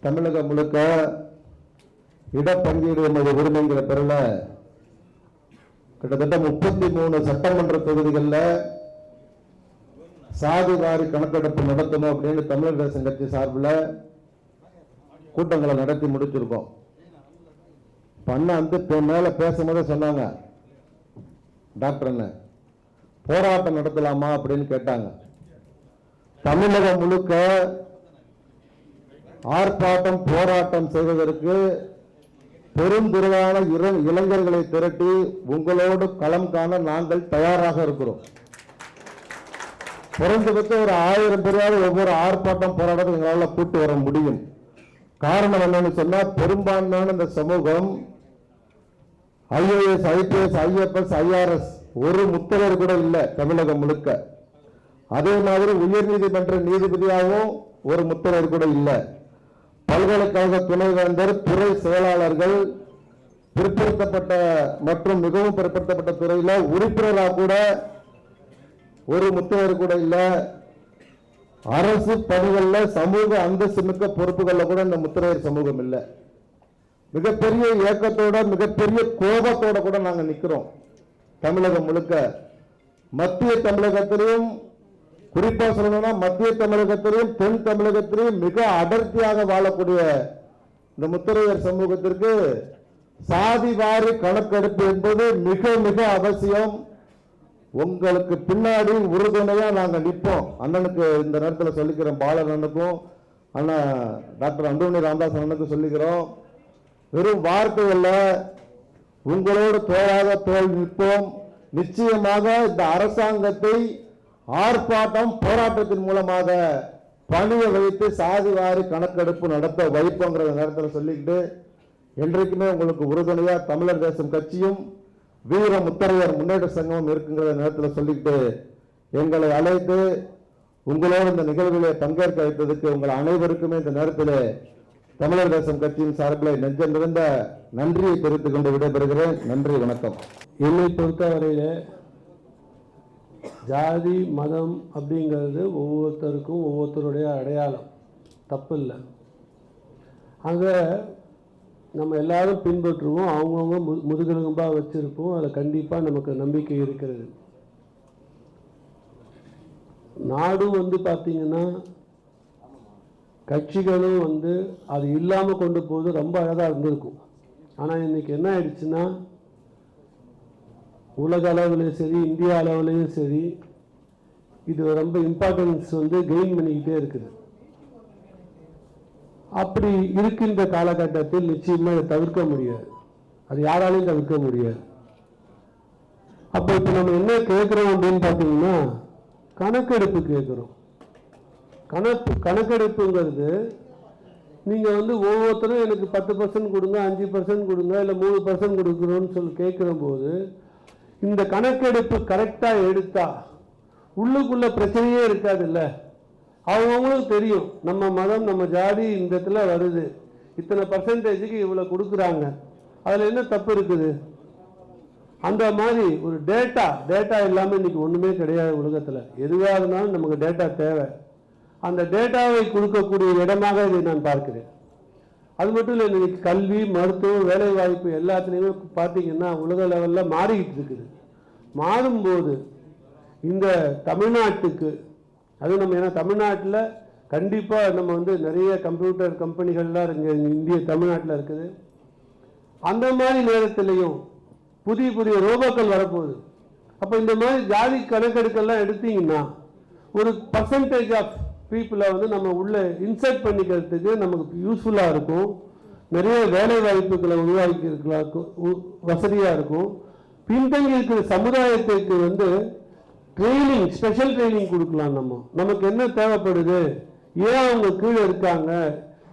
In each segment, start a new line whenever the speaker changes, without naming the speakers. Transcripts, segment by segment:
தமிழகம் முழுக்க இடப்பங்கீடு என்பது உரிமைங்கிற பெறல. கிட்டத்தட்ட முப்பத்தி மூணு சட்டமன்ற தொகுதிகளில் சாதி வாரி கணக்கெடுப்பு நடத்தணும் அப்படின்னு தமிழக தேசம் சார்பில் கூட்டங்களை நடத்தி முடிச்சிருக்கோம். பண்ண வந்து மேலே பேசும்போதே பேசும்போது சொன்னாங்க. டாக்டர் என்ன போராட்டம் நடத்தலாமா அப்படின்னு கேட்டாங்க. தமிழகம் முழுக்க ஆர்ப்பாட்டம் போராட்டம் செய்வதற்கு பெருந்திரளான இள- இளைஞர்களை திரட்டி உங்களோடு களம் காண நாங்கள் தயாராக இருக்கிறோம். குறைந்தபட்ச ஒரு ஆயிரம் பேராவது ஒவ்வொரு ஆர்ப்பாட்டம் போராட்டம் எங்களால் கூட்டு வர முடியும். காரணம் என்னன்னு சொன்னால் பெரும்பான்மையான இந்த சமூகம் ஐஏஎஸ் ஐபிஎஸ் ஐஎஃப்எஸ் ஐஆர்எஸ் ஒரு முத்தவர் கூட இல்லை தமிழகம் முழுக்க. அதே மாதிரி உயர்நீதிமன்ற நீதிபதியாகவும் ஒரு முத்தவர் கூட இல்லை. பல்கலைக்கழக துணைவேந்தர் துறை செயலாளர்கள் பிற்படுத்தப்பட்ட மற்றும் மிகவும் பிற்படுத்தப்பட்ட துறையில் உறுப்பினராக கூட ஒரு முத்தவர் கூட இல்லை. அரசு பணிகளில் சமூக அந்தஸ்து மிக்க பொறுப்புகளில் கூட இந்த முத்திரையர் சமூகம் இல்லை. மிகப்பெரிய இயக்கத்தோட மிகப்பெரிய கோபத்தோட கூட நாங்கள் நிற்கிறோம் தமிழகம் முழுக்க. மத்திய தமிழகத்திலையும் குறிப்பா சொல்லணும்னா மத்திய தமிழகத்திலையும் தென் தமிழகத்திலையும் மிக அடர்த்தியாக வாழக்கூடிய இந்த முத்திரையர் சமூகத்திற்கு சாதி வாரி கணக்கெடுப்பு என்பது மிக மிக அவசியம். உங்களுக்கு பின்னாடி உறுதுணையா நாங்கள் நிற்போம் அண்ணனுக்கு இந்த நேரத்தில் சொல்லிக்கிறோம் பாலண்ணனுக்கும் அண்ணன் டாக்டர் அன்புமணி ராமதாஸ் அண்ணனுக்கு சொல்லிக்கிறோம். வெறும் வார்த்தைகளில் உங்களோடு தோழாக தோல் நிற்போம். நிச்சயமாக இந்த அரசாங்கத்தை ஆர்ப்பாட்டம் போராட்டத்தின் மூலமாக பணியை வைத்து சாதிவாரி கணக்கெடுப்பு நடத்த வைப்போங்கிற நேரத்தில் சொல்லிக்கிட்டு என்றைக்குமே உங்களுக்கு உறுதுணையாக தமிழர் தேசம் கட்சியும் வீர முத்தரையர் முன்னேற்ற சங்கமும் இருக்குங்கிற நேரத்தில் சொல்லிக்கிட்டு எங்களை அழைத்து உங்களோடு இந்த நிகழ்விலே பங்கேற்க வைத்ததுக்கு உங்கள் அனைவருக்குமே இந்த நேரத்தில் தமிழர் தேசம் கட்சியின் சார்பில் நெஞ்சம் நிறைந்த நன்றியை தெரிவித்துக் கொண்டு விடைபெறுகிறேன். நன்றி வணக்கம்.
என்னை பொறுத்தவரையில ஜாதி மதம் அப்படிங்கிறது ஒவ்வொருத்தருக்கும் ஒவ்வொருத்தருடைய அடையாளம். தப்பு இல்லை அங்கே நம்ம எல்லாரும் பின்பற்றுவோம். அவங்கவுங்க மு முதுகெலும்பாக வச்சுருப்போம். அதில் கண்டிப்பாக நமக்கு நம்பிக்கை இருக்கிறது. நாடும் வந்து பார்த்தீங்கன்னா கட்சிகளும் வந்து அது இல்லாமல் கொண்டு போவது ரொம்ப அழகாக இருந்திருக்கும். ஆனால் இன்னைக்கு என்ன ஆயிடுச்சுன்னா உலக அளவுலேயும் சரி இந்தியா அளவுலேயும் சரி இது ரொம்ப இம்பார்ட்டன்ஸ் வந்து கெயின் பண்ணிக்கிட்டே இருக்குது. அப்படி இருக்கின்ற காலகட்டத்தில் நிச்சயமாக இதை தவிர்க்க முடியாது. அது யாராலையும் தவிர்க்க முடியாது. அப்போ இப்போ நம்ம என்ன கேட்குறோம் அப்படின்னு பார்த்தீங்கன்னா கணக்கெடுப்பு கேட்குறோம். கணக்கு கணக்கெடுப்புங்கிறது நீங்கள் வந்து ஒவ்வொருத்தரும் எனக்கு பத்து பர்சன்ட் கொடுங்க அஞ்சு பர்சன்ட் கொடுங்க இல்லை மூணு பர்சன்ட் கொடுக்குறோன்னு சொல்லி கேட்குற போது இந்த கணக்கெடுப்பு கரெக்டாக எடுத்தா உள்ளுக்குள்ள பிரச்சனையே இருக்காதுல்ல? அவங்கவுங்களும் தெரியும். நம்ம மதம் நம்ம ஜாதி இந்த இடத்துல வருது. இத்தனை பர்சன்டேஜுக்கு இவ்வளோ கொடுக்குறாங்க. அதில் என்ன தப்பு இருக்குது? அந்த மாதிரி ஒரு டேட்டா டேட்டா இல்லாமல் இன்னைக்கு ஒன்றுமே கிடையாது உலகத்தில். எதுவாக இருந்தாலும் நமக்கு டேட்டா தேவை. அந்த டேட்டாவை கொடுக்கக்கூடிய இடமாக இதை நான் பார்க்கிறேன். அது மட்டும் இல்லை இன்னைக்கு கல்வி மருத்துவம் வேலை வாய்ப்பு எல்லாத்துலேயுமே பார்த்தீங்கன்னா உலக லெவலில் மாறிக்கிட்டு இருக்குது. மாறும்போது இந்த தமிழ்நாட்டுக்கு அது நம்ம ஏன்னா தமிழ்நாட்டில் கண்டிப்பாக நம்ம வந்து நிறைய கம்ப்யூட்டர் கம்பெனிகள்லாம் இங்கே இந்திய தமிழ்நாட்டில் இருக்குது. அந்த மாதிரி நேரத்திலையும் புதிய புதிய ரோபோக்கள் வரப்போகுது. அப்போ இந்த மாதிரி ஜாதி கணக்கெடுக்கெல்லாம் எடுத்தீங்கன்னா ஒரு பர்சன்டேஜ் ஆஃப் பீப்புளை வந்து நம்ம உள்ளே இன்சர்ட் பண்ணிக்கிறதுக்கு நமக்கு யூஸ்ஃபுல்லாக இருக்கும். நிறைய வேலை வாய்ப்புகளை உருவாக்கி வசதியாக இருக்கும். பின்தங்கி இருக்கிற சமுதாயத்துக்கு வந்து ட்ரைனிங் ஸ்பெஷல் ட்ரைனிங் கொடுக்கலாம் நம்ம. நமக்கு என்ன தேவைப்படுது? ஏன் அவங்க கீழே இருக்காங்க?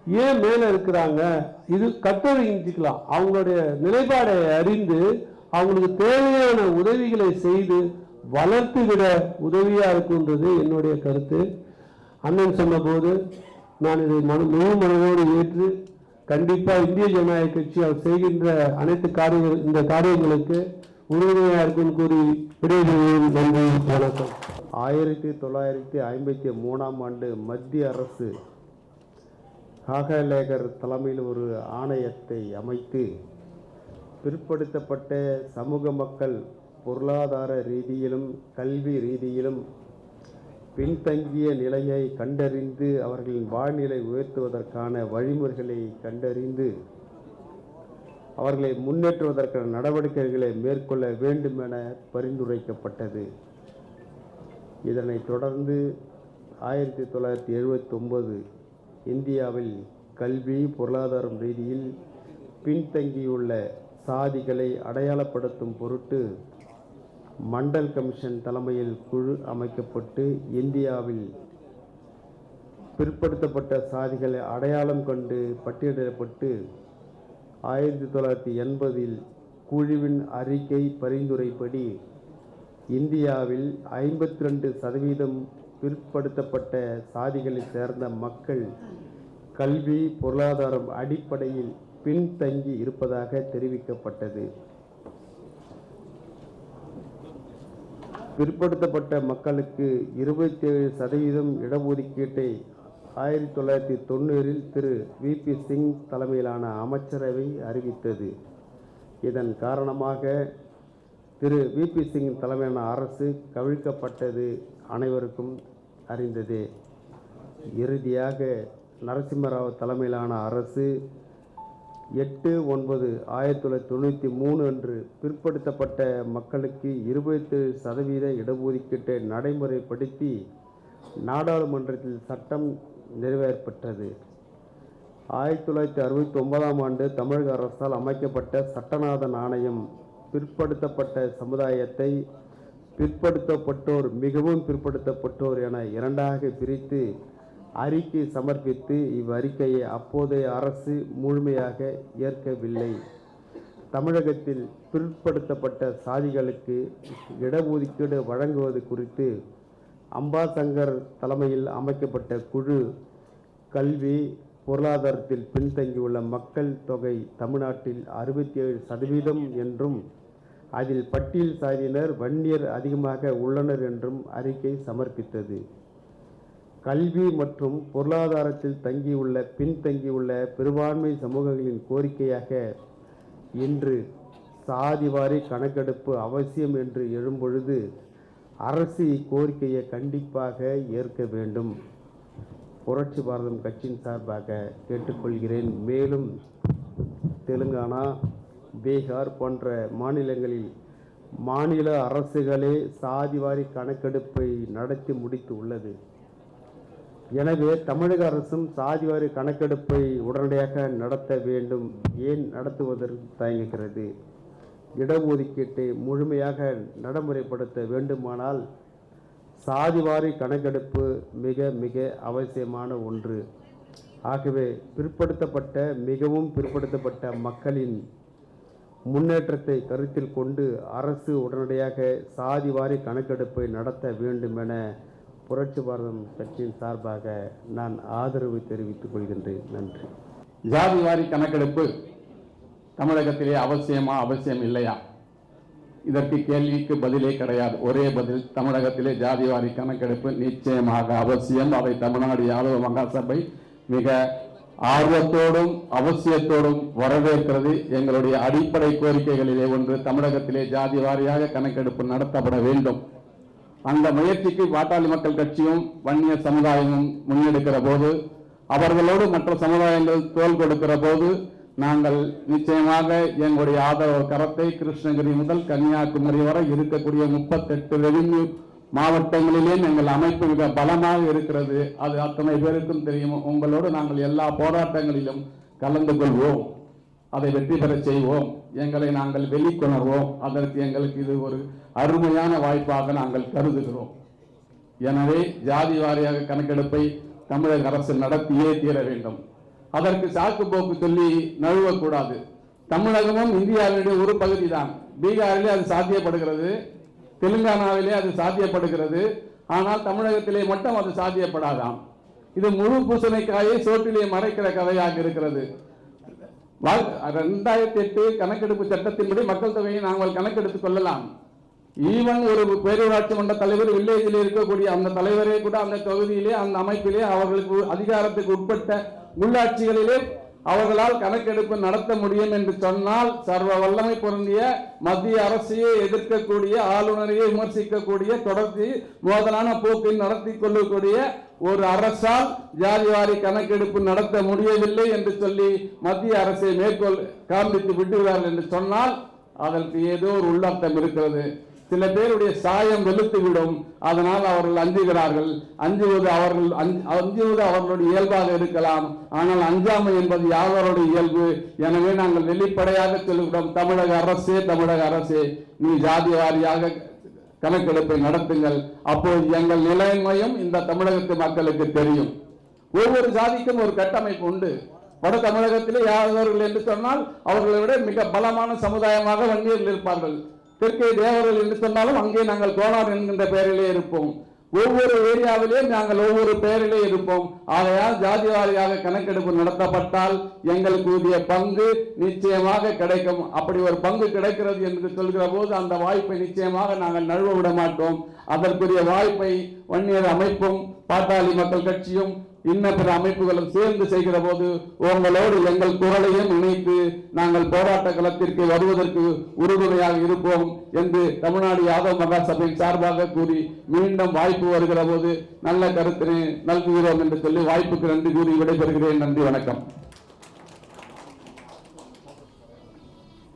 ஏன் மேலே இருக்கிறாங்க? இது கட்டறிஞ்சிக்கலாம் அவங்களுடைய நிலைப்பாடை அறிந்து அவங்களுக்கு தேவையான உதவிகளை செய்து வளர்த்து விட உதவியாக இருக்குன்றது என்னுடைய கருத்து. அண்ணன் சொன்னபோது நான் இதை மனு முழு மனதோடு ஏற்று கண்டிப்பாக இந்திய ஜனநாயக கட்சி அவர் செய்கின்ற அனைத்து காரியங்கள் இந்த காரியங்களுக்கு உறுதுணையாக இருக்கும் கூறி விடைபெறுகிறேன். நன்றி வணக்கம்.
ஆயிரத்தி தொள்ளாயிரத்தி ஐம்பத்தி மூணாம் ஆண்டு மத்திய அரசு காகலேகர் தலைமையில் ஒரு ஆணையத்தை அமைத்து பிற்படுத்தப்பட்ட சமூக மக்கள் பொருளாதார ரீதியிலும் கல்வி ரீதியிலும் பின்தங்கிய நிலையை கண்டறிந்து அவர்களின் வாழ்நிலை உயர்த்துவதற்கான வழிமுறைகளை கண்டறிந்து அவர்களை முன்னேற்றுவதற்கான நடவடிக்கைகளை மேற்கொள்ள வேண்டும் என பரிந்துரைக்கப்பட்டது. இதனைத் தொடர்ந்து ஆயிரத்தி தொள்ளாயிரத்தி எழுபத்தொம்பது இந்தியாவில் கல்வி பொருளாதாரம் ரீதியில் பின்தங்கியுள்ள சாதிகளை அடையாளப்படுத்தும் பொருட்டு மண்டல் கமிஷன் தலைமையில் குழு அமைக்கப்பட்டு இந்தியாவில் பிற்படுத்தப்பட்ட சாதிகளை அடையாளம் கண்டு பட்டியலிடப்பட்டு ஆயிரத்தி தொள்ளாயிரத்தி எண்பதில் குழுவின் அறிக்கை பரிந்துரைப்படி இந்தியாவில் ஐம்பத்தி ரெண்டு சதவீதம் பிற்படுத்தப்பட்ட சாதிகளைச் சேர்ந்த மக்கள் கல்வி பொருளாதாரம் அடிப்படையில் பின்தங்கி இருப்பதாக தெரிவிக்கப்பட்டது. பிற்படுத்தப்பட்ட மக்களுக்கு இருபத்தி ஏழு சதவீதம் இடஒதுக்கீட்டை ஆயிரத்தி தொள்ளாயிரத்தி தொண்ணூறில் திரு. வி. பி. சிங் தலைமையிலான அமைச்சரவை அறிவித்தது. இதன் காரணமாக திரு. வி. பி. சிங் தலைமையிலான அரசு கவிழ்க்கப்பட்டது அனைவருக்கும் அறிந்ததே. இறுதியாக நரசிம்மராவ் தலைமையிலான அரசு எட்டு ஒன்பது ஆயிரத்தி தொள்ளாயிரத்தி தொண்ணூற்றி மூணு அன்று பிற்படுத்தப்பட்ட மக்களுக்கு இருபத்தி சதவீத இடஒதுக்கீட்டை நடைமுறைப்படுத்தி நாடாளுமன்றத்தில் சட்டம் நிறைவேற்றப்பட்டது. ஆயிரத்தி தொள்ளாயிரத்தி அறுபத்தி ஒன்பதாம் ஆண்டு தமிழக அரசால் அமைக்கப்பட்ட சட்டநாதன் ஆணையம் பிற்படுத்தப்பட்ட சமுதாயத்தை பிற்படுத்தப்பட்டோர் மிகவும் பிற்படுத்தப்பட்டோர் என இரண்டாக பிரித்து அறிக்கை சமர்ப்பித்து இவ்வறிக்கையை அப்போதைய அரசு முழுமையாக ஏற்கவில்லை. தமிழகத்தில் பிற்படுத்தப்பட்ட சாதிகளுக்கு இடஒதுக்கீடு வழங்குவது குறித்து அம்பாசங்கர் தலைமையில் அமைக்கப்பட்ட குழு கல்வி பொருளாதாரத்தில் பின்தங்கியுள்ள மக்கள் தொகை தமிழ்நாட்டில் அறுபத்தி ஏழு சதவீதம் என்றும் அதில் பட்டியல் சாதியினர் வன்னியர் அதிகமாக உள்ளனர் என்றும் அறிக்கை சமர்ப்பித்தது. கல்வி மற்றும் பொருளாதாரத்தில் தங்கியுள்ள பின்தங்கியுள்ள பெரும்பான்மை சமூகங்களின் கோரிக்கையாக இன்று சாதிவாரி கணக்கெடுப்பு அவசியம் என்று எழும்பொழுது அரசு இக்கோரிக்கையை கண்டிப்பாக ஏற்க வேண்டும். புரட்சி பாரதம் கட்சியின் சார்பாக கேட்டுக்கொள்கிறேன். மேலும் தெலுங்கானா பீகார் போன்ற மாநிலங்களில் மாநில அரசுகளே சாதிவாரி கணக்கெடுப்பை நடத்தி முடித்து உள்ளது. எனவே தமிழக அரசும் சாதிவாரி கணக்கெடுப்பை உடனடியாக நடத்த வேண்டும். ஏன் நடத்துவதற்கு தயங்குகிறது? இடஒதுக்கீட்டை முழுமையாக நடைமுறைப்படுத்த வேண்டுமானால் சாதிவாரி கணக்கெடுப்பு மிக மிக அவசியமான ஒன்று. ஆகவே பிற்படுத்தப்பட்ட மிகவும் பிற்படுத்தப்பட்ட மக்களின் முன்னேற்றத்தை கருத்தில் கொண்டு அரசு உடனடியாக சாதிவாரி கணக்கெடுப்பை நடத்த வேண்டும் என புரட்சி பாரதம் கட்சியின் சார்பாக நான் ஆதரவு தெரிவித்துக் கொள்கின்றேன். நன்றி.
ஜாதி வாரி கணக்கெடுப்பு தமிழகத்திலே அவசியமா அவசியம் இல்லையா? இதற்கு கேள்விக்கு பதிலே கிடையாது. ஒரே பதில் தமிழகத்திலே ஜாதி வாரி கணக்கெடுப்பு நிச்சயமாக அவசியம். அதை தமிழ்நாடு யாதவ மகாசபை மிக ஆர்வத்தோடும் அவசியத்தோடும் வரவேற்கிறது. எங்களுடைய அடிப்படை கோரிக்கைகளிலே ஒன்று தமிழகத்திலே ஜாதி வாரியாக கணக்கெடுப்பு நடத்தப்பட வேண்டும். அந்த முயற்சிக்கு பாட்டாளி மக்கள் கட்சியும் வன்னிய சமுதாயமும் முன்னெடுக்கிற போது அவர்களோடு மற்ற சமுதாயங்கள் தோல் கொடுக்கிற போது நாங்கள் நிச்சயமாக எங்களுடைய ஆதரவு கரத்தை கிருஷ்ணகிரி முதல் கன்னியாகுமரி வரை இருக்கக்கூடிய முப்பத்தெட்டு ரெவின்யூ மாவட்டங்களிலே எங்கள் அமைப்பு மிக பலமாக இருக்கிறது. அது அத்தனை பேருக்கும் தெரியும். உங்களோடு நாங்கள் எல்லா போராட்டங்களிலும் கலந்து கொள்வோம். அதை வெற்றி பெற செய்வோம். எங்களை நாங்கள் வெளிக்கொணர்வோம் அதற்கு எங்களுக்கு இது ஒரு அருமையான வாய்ப்பாக நாங்கள் கருதுகிறோம். எனவே ஜாதி வாரியாக கணக்கெடுப்பை தமிழக அரசு நடத்தியே தீர வேண்டும். அதற்கு சாக்கு போக்கு சொல்லி நழுவக்கூடாது. தமிழகமும் இந்தியாவினுடைய ஒரு பகுதி தான் பீகாரிலே அது சாத்தியப்படுகிறது. தெலுங்கானாவிலே அது சாத்தியப்படுகிறது. ஆனால் தமிழகத்திலே மட்டும் அது சாத்தியப்படாதாம். இது முழு பூசணிக்காயை சோற்றிலே மறைக்கிற கதையாக இருக்கிறது. ரெண்டாயிரத்தி எட்டு கணக்கெடுப்பு சட்டத்தின்படி மக்கள் தொகையை நாங்கள் கணக்கெடுத்துக் கொள்ளலாம். ஈவன் ஒரு பேரூராட்சி மன்ற தலைவர் வில்லேஜில் இருக்கக்கூடிய அந்த தலைவரே கூட அந்த தொகுதியிலே அந்த அமைப்பிலே அவர்களுக்கு அதிகாரத்துக்கு உட்பட்ட உள்ளாட்சிகளிலே அவர்களால் கணக்கெடுப்பு நடத்த முடியும் என்று சொன்னால் சர்வ வல்லமை பொருந்திய மத்திய அரசையே எதிர்க்கக்கூடிய ஆளுநரையே விமர்சிக்கக்கூடிய தொடர்ச்சி மோதலான போக்கை நடத்தி கொள்ளக்கூடிய ஒரு அரசால் ஜாதிவாரி கணக்கெடுப்பு நடத்த முடியவில்லை என்று சொல்லி மத்திய அரசை மேற்கொள் காண்பித்து விட்டுகிறார்கள் என்று சொன்னால் அதற்கு ஏதோ ஒரு உள்ளர்த்தம் இருக்கிறது. சில பேருடைய சாயம் வெளுத்துவிடும். அதனால் அவர்கள் அஞ்சுகிறார்கள். அஞ்சுவது அவர்கள் அஞ்சு- அஞ்சுவது அவர்களுடைய இயல்பாக இருக்கலாம். ஆனால் அஞ்சாமை என்பது யாவருடைய இயல்பு? எனவே நாங்கள் வெளிப்படையாக சொல்லுகிறோம் தமிழக அரசே தமிழக அரசே நீ ஜாதி வாரியாக கணக்கெடுப்பை நடத்துங்கள். அப்போது எங்கள் நிலைமையும் இந்த தமிழகத்து மக்களுக்கு தெரியும். ஒவ்வொரு ஜாதிக்கும் ஒரு கட்டமைப்பு உண்டு. வட தமிழகத்திலே யாதவர்கள் என்று சொன்னால் அவர்களை விட மிக பலமான சமுதாயமாக வன்னியர்கள் இருப்பார்கள். தெற்கே தேவர்கள் என்று சொன்னாலும் அங்கே நாங்கள் கோலார் என்கின்ற பெயரிலே இருப்போம். ஒவ்வொரு ஏரியாவிலே நாங்கள் ஒவ்வொரு பெயரிலே இருப்போம். ஆகையால் ஜாதி வாரியாக கணக்கெடுப்பு நடத்தப்பட்டால் எங்களுக்கு உரிய பங்கு நிச்சயமாக கிடைக்கும். அப்படி ஒரு பங்கு கிடைக்கிறது என்று சொல்கிற போது அந்த வாய்ப்பை நிச்சயமாக நாங்கள் நழுவ விட மாட்டோம். அதற்குரிய வாய்ப்பை வன்னியர் அமைப்பும் பாட்டாளி மக்கள் கட்சியும் இன்ன பிற அமைப்புகளும் சேர்ந்து செய்கிற போது உங்களோடு எங்கள் குரலையும் இணைத்து நாங்கள் போராட்ட களத்திற்கு வருவதற்கு உறுதுணையாக இருப்போம் என்று தமிழ்நாடு யாதவ் மகா சபையின் சார்பாக கூறி மீண்டும் வாய்ப்பு வருகிற போது நல்ல கருத்தினை நல்குகிறோம் என்று சொல்லி வாய்ப்புக்கு நன்றி கூறி விடைபெறுகிறேன். நன்றி வணக்கம்.